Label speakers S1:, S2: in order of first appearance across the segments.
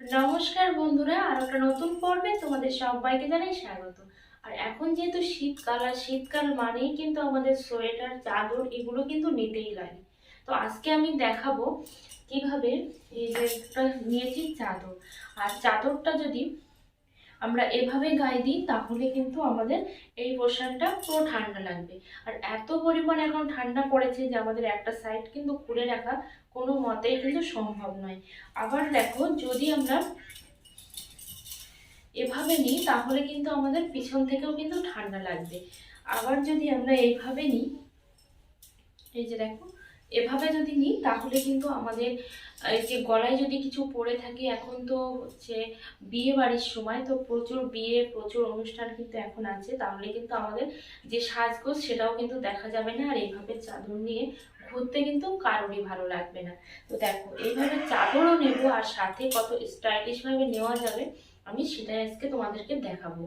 S1: নমস্কার বন্ধুরা, আর একটা নতুন পর্বে তোমাদের সবাইকে জানাই স্বাগত। আর এখন যেহেতু শীতকাল, আর শীতকাল মানেই কিন্তু আমাদের সোয়েটার, চাদর এগুলো কিন্তু নিতেই লাগে। তো আজকে আমি দেখাবো কীভাবে এই যে একটা নিয়েছি চাদর। আর চাদরটা যদি আমরা এভাবে গায়ে দিই, তাহলে কিন্তু আমাদের এই পোর্শনটা পুরো ঠান্ডা লাগবে। আর এত পরিমাণ এখন ঠান্ডা পড়েছে যে আমাদের একটা সাইড কিন্তু খুলে রাখা কোনো মতেই কিন্তু সম্ভব নয়। আবার দেখো, যদি আমরা এভাবে নিই, তাহলে কিন্তু আমাদের পিছন থেকেও কিন্তু ঠান্ডা লাগবে। আবার যদি আমরা এইভাবে নিই, এই যে দেখো এভাবে যদি নিই, তাহলে কিন্তু আমাদের যে গলায় যদি কিছু পড়ে থাকে, এখন তো হচ্ছে বিয়ে বাড়ির সময়, তো প্রচুর বিয়ে, প্রচুর অনুষ্ঠান কিন্তু এখন আছে। তাহলে কিন্তু আমাদের যে সাজগোজ, সেটাও কিন্তু দেখা যাবে না। আর এইভাবে চাদর নিয়ে ঘুরতে কিন্তু কারোরই ভালো লাগবে না। তো দেখো, এইভাবে চাদরও নেব, আর সাথে কত স্টাইলিশভাবে নেওয়া যাবে, আমি সেটাই আজকে তোমাদেরকে দেখাবো।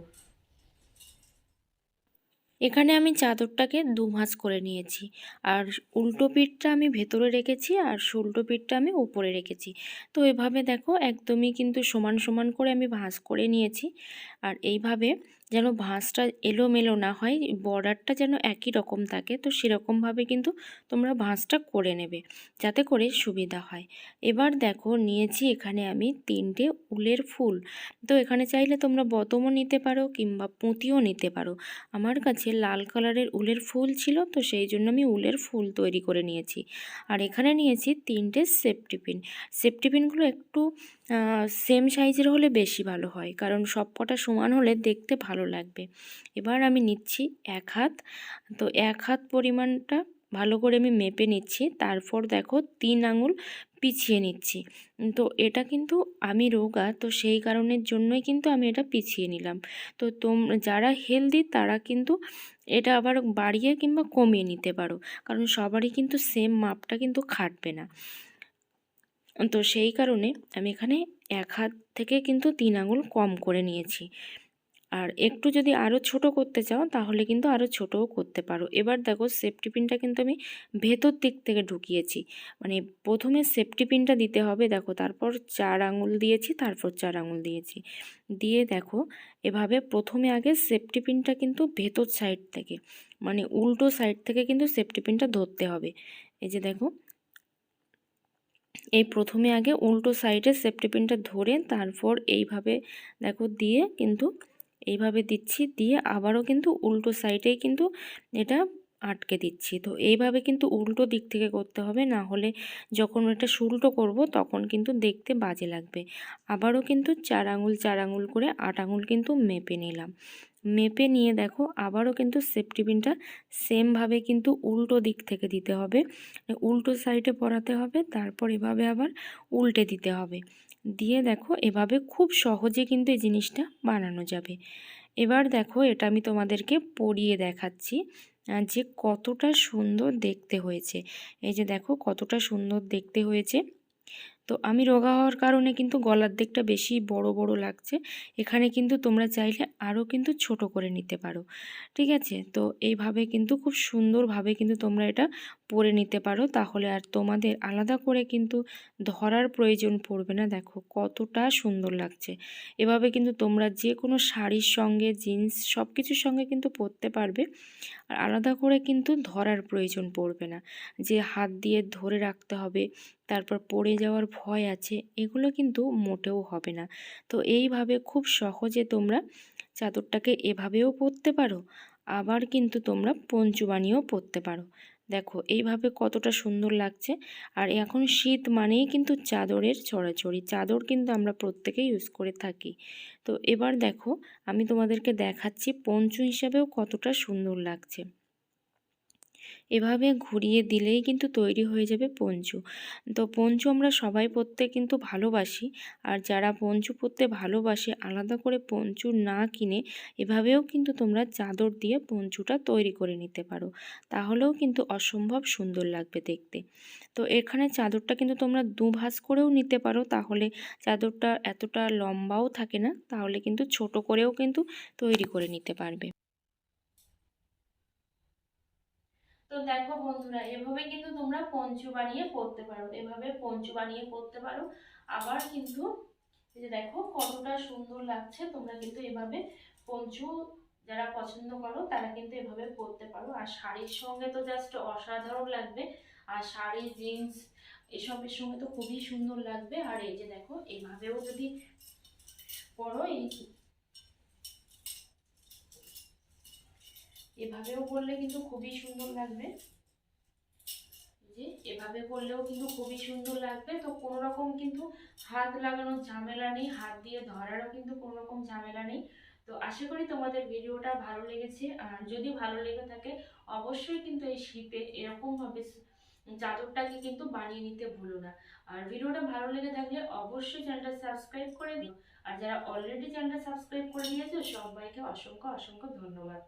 S2: এখানে আমি চাদরটাকে দু ভাঁজ করে নিয়েছি। আর উল্টো পিঠটা আমি ভেতরে রেখেছি আর উল্টো পিঠটা আমি উপরে রেখেছি। তো এভাবে দেখো একদমই কিন্তু সমান সমান করে আমি ভাঁজ করে নিয়েছি। আর এইভাবে যেন ভাঁজটা এলোমেলো না হয়, বর্ডারটা যেন একই রকম থাকে। তো সেরকমভাবে কিন্তু তোমরা ভাঁজটা করে নেবে, যাতে করে সুবিধা হয়। এবার দেখো, নিয়েছি এখানে আমি তিনটে উলের ফুল। তো এখানে চাইলে তোমরা বতমও নিতে পারো কিংবা পুঁতিও নিতে পারো। আমার কাছে লাল কালারের উলের ফুল ছিল, তো সেই জন্য আমি উলের ফুল তৈরি করে নিয়েছি। আর এখানে নিয়েছি তিনটে সেফটি পিন সেফটি পিনগুলো একটু সেম সাইজের হলে বেশি ভালো হয়, কারণ সব কটা সমান হলে দেখতে ভালো লাগবে। এবার আমি নিচ্ছি এক হাত। তো এক হাত পরিমাণটা ভালো করে আমি মেপে নিচ্ছি। তারপর দেখো তিন আঙুল পিছিয়ে নিচ্ছি। তো এটা কিন্তু আমি রোগা, তো সেই কারণের জন্যই কিন্তু আমি এটা পিছিয়ে নিলাম। তো তোম, যারা হেলদি তারা কিন্তু এটা আবার বাড়িয়ে কিংবা কমিয়ে নিতে পারো। কারণ সবারই কিন্তু সেম মাপটা কিন্তু খাটবে না। তো সেই কারণে আমি এখানে এক হাত থেকে কিন্তু তিন আঙুল কম করে নিয়েছি। আর একটু যদি আরও ছোট করতে চাও, তাহলে কিন্তু আরও ছোটও করতে পারো। এবার দেখো সেফটি পিনটা কিন্তু আমি ভেতর দিক থেকে ঢুকিয়েছি। মানে প্রথমে সেফটি পিনটা দিতে হবে, দেখো, তারপর চার আঙুল দিয়েছি, তারপর চার আঙুল দিয়েছি। দিয়ে দেখো, এভাবে প্রথমে আগে সেফটি পিনটা কিন্তু ভেতর সাইড থেকে মানে উল্টো সাইড থেকে কিন্তু সেফটি পিনটা ধরতে হবে। এই যে দেখো, এই প্রথমে আগে উল্টো সাইডে সেফটি পিনটা ধরে তারপর এইভাবে, দেখো, দিয়ে কিন্তু এইভাবে দিচ্ছি, দিয়ে আবারও কিন্তু উল্টো সাইডেই কিন্তু এটা আটকে দিচ্ছি। তো এইভাবে কিন্তু উল্টো দিক থেকে করতে হবে, না হলে যখন এটা সুল্টো করব তখন কিন্তু দেখতে বাজে লাগবে। আবারও কিন্তু চার আঙুল চার আঙুল করে আট আঙুল কিন্তু মেপে নিলাম। মেপে নিয়ে দেখো, আবারও কিন্তু সেফটি পিনটা সেমভাবে কিন্তু উল্টো দিক থেকে দিতে হবে। উল্টো সাইডে পরাতে হবে, তারপর এভাবে আবার উল্টে দিতে হবে। দিয়ে দেখো এভাবে খুব সহজে কিন্তু এই জিনিসটা বানানো যাবে। এবার দেখো এটা আমি তোমাদেরকে পরিয়ে দেখাচ্ছি যে কতটা সুন্দর দেখতে হয়েছে। এই যে দেখো কতটা সুন্দর দেখতে হয়েছে। তো আমি রোগা হওয়ার কারণে কিন্তু গলার দিকটা বেশি বড় বড় লাগছে। এখানে কিন্তু তোমরা চাইলে আরও কিন্তু ছোট করে নিতে পারো। ঠিক আছে? তো এইভাবে কিন্তু খুব সুন্দরভাবে কিন্তু তোমরা এটা পরে নিতে পারো। তাহলে আর তোমাদের আলাদা করে কিন্তু ধরার প্রয়োজন পড়বে না। দেখো কতটা সুন্দর লাগছে। এভাবে কিন্তু তোমরা যে কোনো শাড়ির সঙ্গে, জিন্স সব কিছুর সঙ্গে কিন্তু পরতে পারবে। আর আলাদা করে কিন্তু ধরার প্রয়োজন পড়বে না। যে হাত দিয়ে ধরে রাখতে হবে তারপর পড়ে যাওয়ার ভয় আছে, এগুলো কিন্তু মোটেও হবে না। তো এইভাবে খুব সহজে তোমরা চাদরটাকে এভাবেও পরতে পারো, আবার কিন্তু তোমরা পঞ্চু বানিয়েও পরতে পারো। দেখো, এইভাবে কতটা সুন্দর লাগছে। আর এখন শীত মানেই কিন্তু চাদরের চড়াচড়ি, চাদর কিন্তু আমরা প্রত্যেকেই ইউজ করে থাকি। তো এবার দেখো, আমি তোমাদেরকে দেখাচ্ছি পঞ্চু হিসাবেও কতটা সুন্দর লাগছে। এভাবে ঘুরিয়ে দিলেই কিন্তু তৈরি হয়ে যাবে পঞ্চু। তো পঞ্চু আমরা সবাই পরতে কিন্তু ভালোবাসি। আর যারা পঞ্চু পরতে ভালোবাসে, আলাদা করে পঞ্চু না কিনে এভাবেও কিন্তু তোমরা চাদর দিয়ে পঞ্চুটা তৈরি করে নিতে পারো। তাহলেও কিন্তু অসম্ভব সুন্দর লাগবে দেখতে। তো এখানে চাদরটা কিন্তু তোমরা দু ভাঁজ করেও নিতে পারো। তাহলে চাদরটা এতটা লম্বাও থাকে না, তাহলে কিন্তু ছোট করেও কিন্তু তৈরি করে নিতে পারবে।
S1: তো দেখো বন্ধুরা, এভাবে কিন্তু তোমরা পঞ্চু বানিয়ে পরতে পারো। এভাবে পঞ্চু বানিয়ে পরতে পারো। আবার কিন্তু এই যে দেখো কতটা সুন্দর লাগছে, তোমরা কিন্তু এভাবে পঞ্চু যারা পছন্দ করো, তারা কিন্তু এভাবে পরতে পারো। আর শাড়ির সঙ্গে তো জাস্ট অসাধারণ লাগবে। আর শাড়ি জিন্স এসবের সঙ্গে তো খুবই সুন্দর লাগবে। আর এই যে দেখো এইভাবেও যদি পরো, এই এভাবেও পরলে কিন্তু খুবই সুন্দর লাগবে। যে এভাবে পরলেও কিন্তু খুবই সুন্দর লাগবে। তো কোনো রকম কিন্তু হাত লাগানোর ঝামেলা নেই, হাত দিয়ে ধরারও কিন্তু কোনো রকম ঝামেলা নেই। তো আশা করি তোমাদের ভিডিওটা ভালো লেগেছে। আর যদি ভালো লেগে থাকে, অবশ্যই কিন্তু এই শীতে এরকমভাবে চাদরটাকে কিন্তু বানিয়ে নিতে ভুলো না। আর ভিডিওটা ভালো লেগে থাকলে অবশ্যই চ্যানেলটা সাবস্ক্রাইব করে দিও। আর যারা অলরেডি চ্যানেলটা সাবস্ক্রাইব করে দিয়েছ, সবাইকে অসংখ্য অসংখ্য ধন্যবাদ।